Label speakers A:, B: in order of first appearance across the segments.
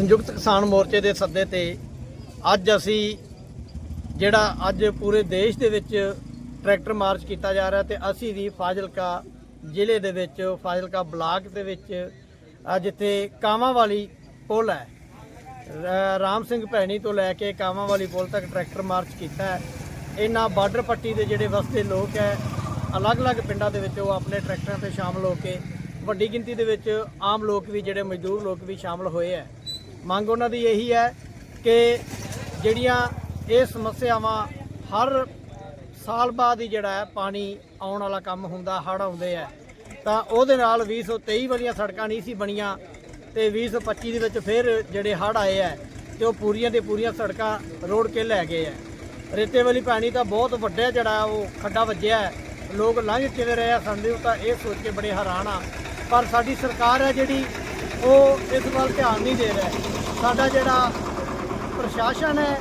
A: ਸੰਯੁਕਤ ਕਿਸਾਨ ਮੋਰਚੇ ਦੇ ਸੱਦੇ ਤੇ ਅੱਜ ਅਸੀਂ ਜਿਹੜਾ ਅੱਜ ਪੂਰੇ ਦੇਸ਼ ਦੇ ਵਿੱਚ ਟਰੈਕਟਰ ਮਾਰਚ ਕੀਤਾ ਜਾ ਰਿਹਾ ਤੇ ਅਸੀਂ ਵੀ ਫਾਜ਼ਿਲਕਾ ਜ਼ਿਲ੍ਹੇ ਦੇ ਵਿੱਚ, ਫਾਜ਼ਿਲਕਾ ਬਲਾਕ ਦੇ ਵਿੱਚ ਜਿੱਥੇ ਕਾਵਾਂ ਵਾਲੀ ਪੁਲ ਹੈ। ਰਾਮ ਸਿੰਘ ਭੈਣੀ ਤੋਂ ਲੈ ਕੇ ਕਾਵਾਂ ਵਾਲੀ ਪੁਲ ਤੱਕ ਟਰੈਕਟਰ ਮਾਰਚ ਕੀਤਾ ਹੈ। ਇਹਨਾਂ ਬਾਰਡਰ ਪੱਟੀ ਦੇ ਜਿਹੜੇ ਵਸਦੇ ਲੋਕ ਹੈ, ਅਲੱਗ-ਅਲੱਗ ਪਿੰਡਾਂ ਦੇ ਵਿੱਚ ਉਹ ਆਪਣੇ ਟਰੈਕਟਰਾਂ ਤੇ ਸ਼ਾਮਲ ਹੋ ਕੇ ਵੱਡੀ ਗਿਣਤੀ ਦੇ ਵਿੱਚ ਆਮ ਲੋਕ ਵੀ, ਜਿਹੜੇ ਮਜ਼ਦੂਰ ਲੋਕ ਵੀ ਸ਼ਾਮਲ ਹੋਏ ਹੈ। ਮੰਗ ਉਹਨਾਂ ਦੀ ਇਹੀ ਹੈ ਕਿ ਜਿਹੜੀਆਂ ਇਹ ਸਮੱਸਿਆਵਾਂ ਹਰ ਸਾਲ ਬਾਅਦ ਹੀ ਜਿਹੜਾ ਹੈ ਪਾਣੀ ਆਉਣ ਵਾਲਾ ਕੰਮ ਹੁੰਦਾ, ਹੜ੍ਹ ਆਉਂਦੇ ਆ, ਤਾਂ ਉਹਦੇ ਨਾਲ 2023 ਵਾਲੀਆਂ ਸੜਕਾਂ ਨਹੀਂ ਸੀ ਬਣੀਆਂ ਤੇ 2025 ਦੇ ਵਿੱਚ ਫਿਰ ਜਿਹੜੇ ਹੜ੍ਹ ਆਏ ਆ ਤੇ ਉਹ ਪੂਰੀਆਂ ਦੇ ਪੂਰੀਆਂ ਸੜਕਾਂ ਰੋੜ ਕੇ ਲੈ ਗਏ ਆ। ਰੇਤੇ ਵਾਲੀ ਪਾਣੀ ਤਾਂ ਬਹੁਤ ਵੱਡਾ ਜਿਹੜਾ ਉਹ ਖੱਡਾ ਵੱਜਿਆ ਲੋਕ ਲੰਘ ਕਿਵੇਂ ਰਹੇ ਆ ਸੰਦੇ ਤਾਂ ਇਹ ਸੋਚ ਕੇ ਬੜੇ ਹੈਰਾਨ ਆ। ਪਰ ਸਾਡੀ ਸਰਕਾਰ ਹੈ ਜਿਹੜੀ ਉਹ ਇਸ ਵੱਲ ਧਿਆਨ ਨਹੀਂ ਦੇ ਰਿਹਾ। ਸਾਡਾ ਜਿਹੜਾ ਪ੍ਰਸ਼ਾਸਨ ਹੈ,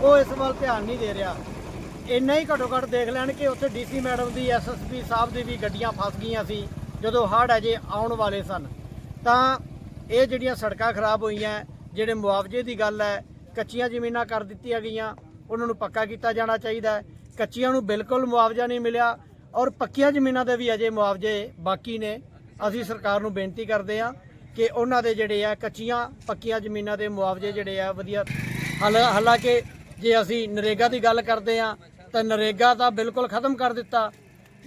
A: ਉਹ ਇਸ ਵੱਲ ਧਿਆਨ ਨਹੀਂ ਦੇ ਰਿਹਾ। ਇੰਨਾ ਹੀ ਘੱਟੋ ਘੱਟ ਦੇਖ ਲੈਣ ਕਿ ਉੱਥੇ ਡੀਸੀ ਮੈਡਮ ਦੀ ਐਸਐਸਪੀ ਸਾਹਿਬ ਦੀ ਵੀ ਗੱਡੀਆਂ ਫਸ ਗਈਆਂ ਸੀ, ਜਦੋਂ ਹੜ੍ਹ ਅਜੇ ਆਉਣ ਵਾਲੇ ਸਨ। ਤਾਂ ਇਹ ਜਿਹੜੀਆਂ ਸੜਕਾਂ ਖਰਾਬ ਹੋਈਆਂ, ਜਿਹੜੇ ਮੁਆਵਜ਼ੇ ਦੀ ਗੱਲ ਹੈ, ਕੱਚੀਆਂ ਜ਼ਮੀਨਾਂ ਕਰ ਦਿੱਤੀਆਂ ਗਈਆਂ, ਉਹਨਾਂ ਨੂੰ ਪੱਕਾ ਕੀਤਾ ਜਾਣਾ ਚਾਹੀਦਾ ਕੱਚੀਆਂ ਨੂੰ ਬਿਲਕੁਲ ਮੁਆਵਜ਼ਾ ਨਹੀਂ ਮਿਲਿਆ ਔਰ ਪੱਕੀਆਂ ਜ਼ਮੀਨਾਂ ਦੇ ਵੀ ਅਜੇ ਮੁਆਵਜ਼ੇ ਬਾਕੀ ਨੇ। ਅਸੀਂ ਸਰਕਾਰ ਨੂੰ ਬੇਨਤੀ ਕਰਦੇ ਹਾਂ ਕਿ ਉਹਨਾਂ ਦੇ ਜਿਹੜੇ ਆ ਕੱਚੀਆਂ ਪੱਕੀਆਂ ਜ਼ਮੀਨਾਂ ਦੇ ਮੁਆਵਜ਼ੇ ਜਿਹੜੇ ਆ ਵਧੀਆ। ਹਾਲ- ਹਾਲਾਂਕਿ ਜੇ ਅਸੀਂ ਨਰੇਗਾ ਦੀ ਗੱਲ ਕਰਦੇ ਆ ਤਾਂ ਨਰੇਗਾ ਤਾਂ ਬਿਲਕੁਲ ਖਤਮ ਕਰ ਦਿੱਤਾ।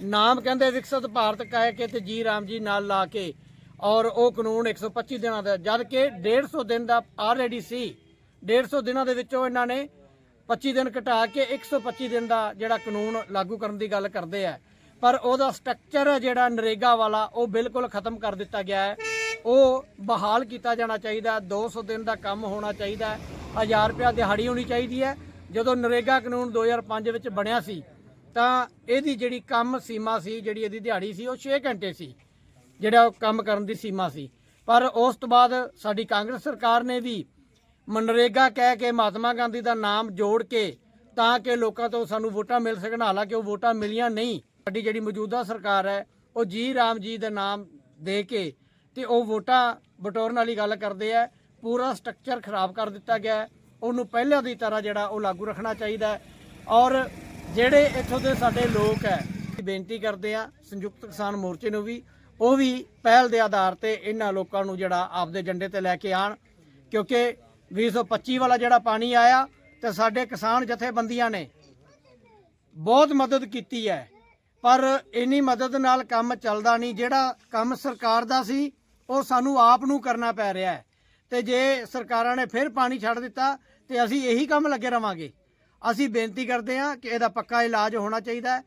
A: ਨਾਮ ਕਹਿੰਦੇ ਵਿਕਸਿਤ ਭਾਰਤ ਕਹਿ ਕੇ ਤੇ ਜੀ ਰਾਮ ਜੀ ਨਾਲ ਲਾ ਕੇ ਔਰ ਉਹ ਕਾਨੂੰਨ 125 ਦਿਨਾਂ ਦਾ ਜਦ ਕਿ 150 ਦਿਨ ਦਾ ਆਲਰੇਡੀ ਸੀ। 150 ਦਿਨਾਂ ਦੇ ਵਿੱਚੋਂ ਇਹਨਾਂ ਨੇ 25 ਦਿਨ ਘਟਾ ਕੇ 125 ਦਿਨ ਦਾ ਜਿਹੜਾ ਕਾਨੂੰਨ ਲਾਗੂ ਕਰਨ ਦੀ ਗੱਲ ਕਰਦੇ ਆ। ਪਰ ਉਹਦਾ ਸਟਰਕਚਰ ਹੈ ਜਿਹੜਾ ਨਰੇਗਾ ਵਾਲਾ, ਉਹ ਬਿਲਕੁਲ ਖਤਮ ਕਰ ਦਿੱਤਾ ਗਿਆ ਹੈ ਉਹ ਬਹਾਲ ਕੀਤਾ ਜਾਣਾ ਚਾਹੀਦਾ ਹੈ। 200 ਦਿਨ ਦਾ ਕੰਮ ਹੋਣਾ ਚਾਹੀਦਾ ਹੈ 1000 ਰੁਪਇਆ ਦਿਹਾੜੀ ਹੋਣੀ ਚਾਹੀਦੀ ਹੈ ਜਦੋਂ ਨਰੇਗਾ ਕਾਨੂੰਨ 2005 ਵਿੱਚ ਬਣਿਆ ਸੀ, ਤਾਂ ਇਹਦੀ ਜਿਹੜੀ ਕੰਮ ਸੀਮਾ ਸੀ, ਜਿਹੜੀ ਇਹਦੀ ਦਿਹਾੜੀ ਸੀ, ਉਹ 6 ਘੰਟੇ ਸੀ, ਜਿਹੜਾ ਉਹ ਕੰਮ ਕਰਨ ਦੀ ਸੀਮਾ ਸੀ ਪਰ ਉਸ ਤੋਂ ਬਾਅਦ ਸਾਡੀ ਕਾਂਗਰਸ ਸਰਕਾਰ ਨੇ ਵੀ ਮਨਰੇਗਾ ਕਹਿ ਕੇ, ਮਹਾਤਮਾ ਗਾਂਧੀ ਦਾ ਨਾਮ ਜੋੜ ਕੇ, ਤਾਂ ਕਿ ਲੋਕਾਂ ਤੋਂ ਸਾਨੂੰ ਵੋਟਾਂ ਮਿਲ ਸਕਣ, ਹਾਲਾਂਕਿ ਉਹ ਵੋਟਾਂ ਮਿਲੀਆਂ ਨਹੀਂ ਸਾਡੀ ਜਿਹੜੀ ਮੌਜੂਦਾ ਸਰਕਾਰ ਹੈ, ਉਹ ਜੀ ਰਾਮ ਜੀ ਦਾ ਨਾਮ ਦੇ ਕੇ ਤੇ ਉਹ ਵੋਟਾਂ ਬਟੋਰਨ ਵਾਲੀ ਗੱਲ ਕਰਦੇ ਆ, ਪੂਰਾ ਸਟਰਕਚਰ ਖਰਾਬ ਕਰ ਦਿੱਤਾ ਗਿਆ ਉਹਨੂੰ ਪਹਿਲਾਂ ਦੀ ਤਰ੍ਹਾਂ ਜਿਹੜਾ ਉਹ ਲਾਗੂ ਰੱਖਣਾ ਚਾਹੀਦਾ ਔਰ ਜਿਹੜੇ ਇੱਥੋਂ ਦੇ ਸਾਡੇ ਲੋਕ ਹੈ, ਬੇਨਤੀ ਕਰਦੇ ਆ, ਸੰਯੁਕਤ ਕਿਸਾਨ ਮੋਰਚੇ ਨੂੰ ਵੀ, ਉਹ ਵੀ ਪਹਿਲ ਦੇ ਆਧਾਰ ਤੇ ਇਹਨਾਂ ਲੋਕਾਂ ਨੂੰ ਜਿਹੜਾ ਆਪਦੇ ਏਜੰਡੇ ਤੇ ਲੈ ਕੇ ਆਣ ਕਿਉਂਕਿ 2025 ਵਾਲਾ ਜਿਹੜਾ ਪਾਣੀ ਆਇਆ, ਤੇ ਸਾਡੇ ਕਿਸਾਨ ਜਥੇਬੰਦੀਆਂ ਨੇ ਬਹੁਤ ਮਦਦ ਕੀਤੀ ਹੈ। ਪਰ ਇੰਨੀ ਮਦਦ ਨਾਲ ਕੰਮ ਚੱਲਦਾ ਨਹੀਂ, ਜਿਹੜਾ ਕੰਮ ਸਰਕਾਰ ਦਾ ਸੀ, ਉਹ ਸਾਨੂੰ ਆਪ ਨੂੰ ਕਰਨਾ ਪੈ ਰਿਹਾ ਹੈ। ਤੇ ਜੇ ਸਰਕਾਰਾਂ ਨੇ ਫਿਰ ਪਾਣੀ ਛੱਡ ਦਿੱਤਾ, ਤੇ ਅਸੀਂ ਇਹੀ ਕੰਮ ਲੱਗੇ ਰਵਾਂਗੇ। ਅਸੀਂ ਬੇਨਤੀ ਕਰਦੇ ਹਾਂ ਕਿ ਇਹਦਾ ਪੱਕਾ ਇਲਾਜ ਹੋਣਾ ਚਾਹੀਦਾ ਹੈ।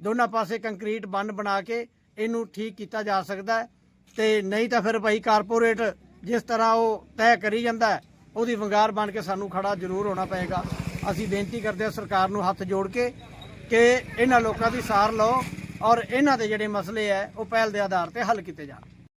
A: ਦੋਨਾਂ ਪਾਸੇ ਕੰਕਰੀਟ ਬੰਨ ਬਣਾ ਕੇ ਇਹਨੂੰ ਠੀਕ ਕੀਤਾ ਜਾ ਸਕਦਾ ਹੈ। ਤੇ ਨਹੀਂ ਤਾਂ ਫਿਰ ਭਾਈ ਕਾਰਪੋਰੇਟ ਜਿਸ ਤਰ੍ਹਾਂ ਉਹ ਤੈਅ ਕਰੀ ਜਾਂਦਾ ਉਹਦੀ ਵੰਗਾਰ ਬਣ ਕੇ ਸਾਨੂੰ ਖੜਾ ਜ਼ਰੂਰ ਹੋਣਾ ਪਏਗਾ। ਅਸੀਂ ਬੇਨਤੀ ਕਰਦੇ ਹਾਂ ਸਰਕਾਰ ਨੂੰ ਹੱਥ ਜੋੜ ਕੇ ਕਿ ਇਹਨਾਂ ਲੋਕਾਂ ਦੀ ਸਾਰ ਲਓ ਔਰ ਇਹਨਾਂ ਦੇ ਜਿਹੜੇ ਮਸਲੇ ਹੈ, ਉਹ ਪਹਿਲ ਦੇ ਆਧਾਰ ਤੇ ਹੱਲ ਕੀਤੇ ਜਾਣ।